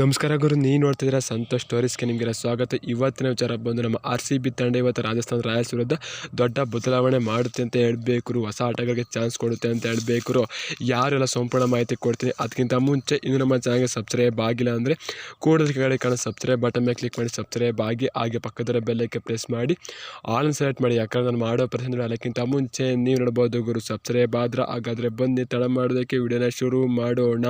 ನಮಸ್ಕಾರ ಗುರು ನೀವು ನೋಡ್ತಿದ್ದೀರಾ ಸಂತೋಷ್ ಸ್ಟೋರೀಸ್ಗೆ ನಿಮಗೆಲ್ಲ ಸ್ವಾಗತ. ಇವತ್ತಿನ ವಿಚಾರ ಬಂದು ನಮ್ಮ ಆರ್ ಸಿ ಬಿ ತಂಡ ಇವತ್ತು ರಾಜಸ್ಥಾನ ರಾಯಲ್ಸ್ ವಿರುದ್ಧ ದೊಡ್ಡ ಬದಲಾವಣೆ ಮಾಡುತ್ತೆ ಅಂತ ಹೇಳಬೇಕು ಹೊಸ ಆಟಗಳಿಗೆ ಚಾನ್ಸ್ ಕೊಡುತ್ತೆ ಅಂತ ಹೇಳಬೇಕು ಯಾರೆಲ್ಲ ಸಂಪೂರ್ಣ ಮಾಹಿತಿ ಕೊಡ್ತೀನಿ, ಅದಕ್ಕಿಂತ ಮುಂಚೆ ಇನ್ನು ನಮ್ಮ ಚಾನಲ್ಗೆ ಸಬ್ಸ್ಕ್ರೈಬ್ ಆಗಿಲ್ಲ ಅಂದರೆ ಕೂಡಲ ಕಾಣೋ ಸಬ್ಸ್ಕ್ರೈಬ್ ಬಟನ್ ಮೇಲೆ ಕ್ಲಿಕ್ ಮಾಡಿ ಸಬ್ಸ್ಕ್ರೈಬ್ ಆಗಿ, ಹಾಗೆ ಪಕ್ಕದರ ಬೆಲ್ಲಕ್ಕೆ ಪ್ರೆಸ್ ಮಾಡಿ. ಆಲ್ ಸೆಲೆಕ್ಟ್ ಮಾಡಿ, ಯಾಕಂದ್ರೆ ನಾನು ಮಾಡೋ ಪ್ರಶ್ನೆ ಅದಕ್ಕಿಂತ ಮುಂಚೆ ನೀವು ನೋಡ್ಬೋದು ಗುರು, ಸಬ್ಸ್ಕ್ರೈಬ್ ಆದ್ರೆ ಹಾಗಾದರೆ ಬನ್ನಿ, ತಡ ಮಾಡೋದಕ್ಕೆ ವಿಡಿಯೋನ ಶುರು ಮಾಡೋಣ.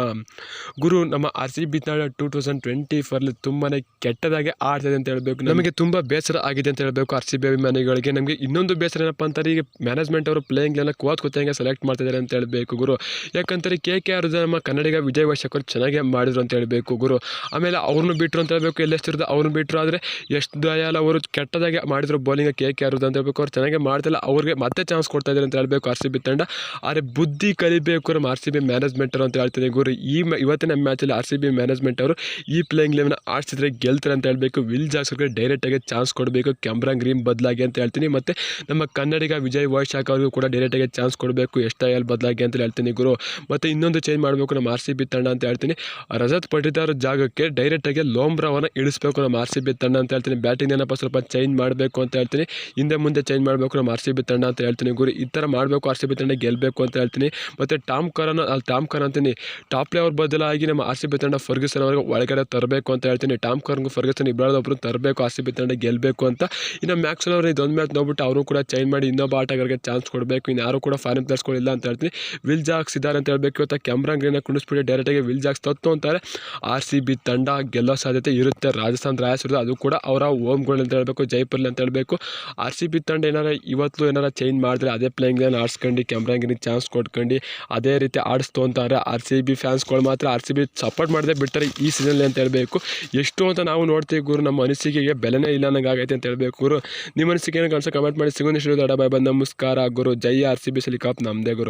ಗುರು, ನಮ್ಮ ಆರ್ ಸಿ ಬಿ ತಂಡ ಟೂ ತೌಸಂಡ್ ಟ್ವೆಂಟಿ ಫೋರ್ಲಿ ತುಂಬಾ ಕೆಟ್ಟದಾಗಿ ಆಡ್ತಿದೆ ಅಂತ ಹೇಳಬೇಕು. ನಮಗೆ ತುಂಬ ಬೇಸರ ಆಗಿದೆ ಅಂತ ಹೇಳಬೇಕು ಆರ್ ಸಿ ಬಿ ಅಭಿಮಾನಿಗಳಿಗೆ. ನಮಗೆ ಇನ್ನೊಂದು ಬೇಸರ ಏನಪ್ಪ ಅಂತಾರೆ ಈಗ ಮ್ಯಾನೇಜ್ಮೆಂಟ್ ಅವರು ಪ್ಲೇಯಿಂಗ್ಲೆಲ್ಲ ಕೋತ್ ಕೂತಂಗೆ ಸೆಲೆಕ್ಟ್ ಮಾಡ್ತಿದ್ದಾರೆ ಅಂತ ಹೇಳಬೇಕು ಗುರು. ಯಾಕಂತಾರೆ ಕೆ ಕೆ ಆರ್ ನಮ್ಮ ಕನ್ನಡಿಗ ವಿಜಯ್ ವಶಕರು ಚೆನ್ನಾಗಿ ಮಾಡಿದ್ರು ಅಂತ ಹೇಳಬೇಕು ಗುರು. ಆಮೇಲೆ ಅವ್ರನ್ನೂ ಬಿಟ್ಟರು ಅಂತ ಹೇಳಬೇಕು, ಎಲ್ಲೆಷ್ಟಿರೋದು ಅವ್ರನ್ನ ಬಿಟ್ಟರು ಆದರೆ ಎಷ್ಟು ದಯಾಲ ಅವರು ಕೆಟ್ಟದಾಗಿ ಮಾಡಿದ್ರು ಬೌಲಿಂಗ್ ಕೆ ಕೆ ಆರ್ ಅಂತ ಹೇಳ್ಬೇಕು, ಅವ್ರು ಚೆನ್ನಾಗಿ ಮಾಡ್ತಿಲ್ಲ, ಅವ್ರಿಗೆ ಮತ್ತೆ ಚಾನ್ಸ್ ಕೊಡ್ತಾ ಇದ್ದಾರೆ ಅಂತ ಹೇಳಬೇಕು ಆರ್ ಸಿ ಬಿ ತಂಡ. ಆದರೆ ಬುದ್ಧಿ ಕಲಿಬೇಕು ನಮ್ಮ ಆರ್ ಸಿ ಬಿ ಮ್ಯಾನೇಜ್ಮೆಂಟ್ ಅಂತ ಹೇಳ್ತೀನಿ ಗುರು. ಈ ಇವತ್ತಿನ ಮ್ಯಾಚಲ್ಲಿ ಆರ್ ಸಿ ಬಿ ಮ್ಯಾನೇಜ್ಮೆಂಟ್ ಅವರು ಈ ಪ್ಲೇಯಿಂಗ್ ಲೆವೆನ್ ಆಡಿಸಿದ್ರೆ ಗೆಲ್ತಾರೆ ಅಂತ ಹೇಳಬೇಕು. ವಿಲ್ ಜಾಕ್ಸ್ಗೆ ಡೈರೆಕ್ಟಾಗಿ ಚಾನ್ಸ್ ಕೊಡಬೇಕು. ಕ್ಯಾಮ್ರಾ ಗ್ರೀನ್ ಬದಲಾಗಿ ಅಂತ ಹೇಳ್ತೀನಿ. ಮತ್ತು ನಮ್ಮ ಕನ್ನಡಿಗ ವಿಜಯ್ ವೈಶಾಖ್ ಅವ್ರಿಗೂ ಕೂಡ ಡೈರೆಕ್ಟಾಗಿ ಚಾನ್ಸ್ ಕೊಡಬೇಕು. ಎಷ್ಟೈಲ್ ಬದಲಾಗಿ ಅಂತ ಹೇಳ್ತೀನಿ ಗುರು. ಮತ್ತು ಇನ್ನೊಂದು ಚೇಂಜ್ ಮಾಡಬೇಕು ನಮ್ಮ ಆರ್ ಸಿ ಬಿ ತಂಡ ಅಂತ ಹೇಳ್ತೀನಿ. ರಜತ್ ಪಟಿದಾರ್ ಜಾಗಕ್ಕೆ ಡೈರೆಕ್ಟಾಗಿ ಲೋಮ್ರಾವನ್ನು ಇಳಿಸ್ಬೇಕು ನಮ್ಮ ಆರ್ ಸಿ ಬಿ ತಂಡ ಅಂತ ಹೇಳ್ತೀನಿ. ಬ್ಯಾಟಿಂಗ್ ಏನಪ್ಪ ಸ್ವಲ್ಪ ಚೇಂಜ್ ಮಾಡಬೇಕು ಅಂತ ಹೇಳ್ತೀನಿ. ಹಿಂದೆ ಮುಂದೆ ಚೇಂಜ್ ಮಾಡಬೇಕು ನಮ್ಮ ಆರ್ ಸಿ ಬಿ ತಂಡ ಅಂತ ಹೇಳ್ತೀನಿ ಗುರು. ಈ ಥರ ಮಾಡಬೇಕು ಆರ್ ಸಿ ಬಿ ತಂಡ ಗೆಲ್ಲಬೇಕು ಅಂತ ಹೇಳ್ತೀನಿ. ಮತ್ತು ಟಾಮ್ ಕರನ್ ಅಲ್ಲಿ ಟಾಮ್ ಕರ್ ಅಂತೀನಿ. ಟಾಪ್ ಅವ್ರ ಬದಲಾಗಿ ನಮ್ಮ ಆರ್ ಸಿ ಬಿ ತಂಡ ಫರ್ಗಿಸನ್ ಅವ್ರಿಗೆ ಒಳಗಡೆ ತರಬೇಕು ಅಂತ ಹೇಳ್ತೀನಿ. ಟಾಮ್ ಕರ್ಗೂ ಫರ್ಗಸನ್ ಇಬ್ಬರದೊಬ್ಬರು ತರಬೇಕು ಆರ್ ಸಿ ತಂಡ ಗೆಲ್ಲಬೇಕು ಅಂತ. ಇನ್ನು ಮ್ಯಾಕ್ಸ್ ಅವರು ಇದೊಂದು ಮ್ಯಾಚ್ ನೋಡ್ಬಿಟ್ಟು ಅವರು ಕೂಡ ಚೇಂಜ್ ಮಾಡಿ ಇನ್ನೊಬ್ಬ ಆಟಗಾರರಿಗೆ ಚಾನ್ಸ್ ಕೊಡಬೇಕು. ಇನ್ನು ಯಾರು ಕೂಡ ಫಾರಿನ್ ಪ್ಲೇಸ್ಗಳಿಲ್ಲ ಅಂತ ಹೇಳ್ತೀನಿ. ವಿಲ್ ಜಾಕ್ಸ್ ಇದ್ದಾರೆ ಅಂತ ಹೇಳಬೇಕು. ಇವತ್ತು ಕ್ಯಾಮ್ರಾ ಗ್ರೀನ ಕುಣಿಸ್ಬಿಟ್ಟು ಡೈರೆಕ್ಟಾಗಿ ವಿಲ್ ಜಾಕ್ಸ್ ತತ್ತು ಅಂತಾರೆ. ಆರ್ ಸಿ ಬಿ ತಂಡ ಗೆಲ್ಲೋ ಸಾಧ್ಯತೆ ಇರುತ್ತೆ. ರಾಜಸ್ಥಾನ್ ರಾಯಲ್ಸ್ ಇರೋದು ಅದು ಕೂಡ ಅವರ ಹೋಮ್ಗಳು ಅಂತ ಹೇಳಬೇಕು ಜೈಪುರ್ಲಿ ಅಂತ ಹೇಳಬೇಕು. ಆರ್ ಸಿ ಬಿ ತಂಡ ಏನಾರ ಇವತ್ತು ಏನಾರ ಚೇಂಜ್ ಮಾಡಿದ್ರೆ ಅದೇ ಪ್ಲೇಯಿಂಗ್ ಲೈನ್ ಆಡಿಸ್ಕೊಂಡು ಕ್ಯಾಮ್ರಾಗಿನ ಚಾನ್ಸ್ ಕೊಟ್ಕೊಂಡು, ಅದೇ ರೀತಿ ಆಡಿಸ್ತು ಅಂತಾರೆ. ಆರ್ ಸಿ ಬಿ ಫ್ಯಾನ್ಸ್ಗಳು ಮಾತ್ರ ಆರ್ ಸಿ ಬಿ ಸಪೋರ್ಟ್ ಮಾಡದೆ ಬಿಡ್ತಾರೆ. ಈ ಸೀಸನಲ್ಲಿ ಅಂತ ಹೇಳಬೇಕು. ಎಷ್ಟು ಅಂತ ನಾವು ನೋಡ್ತೀವಿ ಗುರು, ನಮ್ಮ ಅನಿಸಿಕೆಗೆ ಬೆಲೆನೇ ಇಲ್ಲ ಅನ್ನಂಗೆ ಆಗೈತೆ ಅಂತ ಹೇಳಬೇಕು ಗುರು. ನಿಮ್ಮ ಅನಿಸಿಕೆ ಏನು ಕಮೆಂಟ್ ಮಾಡಿ ಸಿಗೋದು ದೊಡ್ಡ ಬಾಯ್ ಬಂದ ನಮಸ್ಕಾರ ಗುರು, ಜೈ ಆರ್ ಸಿ ಬಿ ಸಲಿ ಕಾಪ್. ನಮ್ಮದೇ ಗುರು.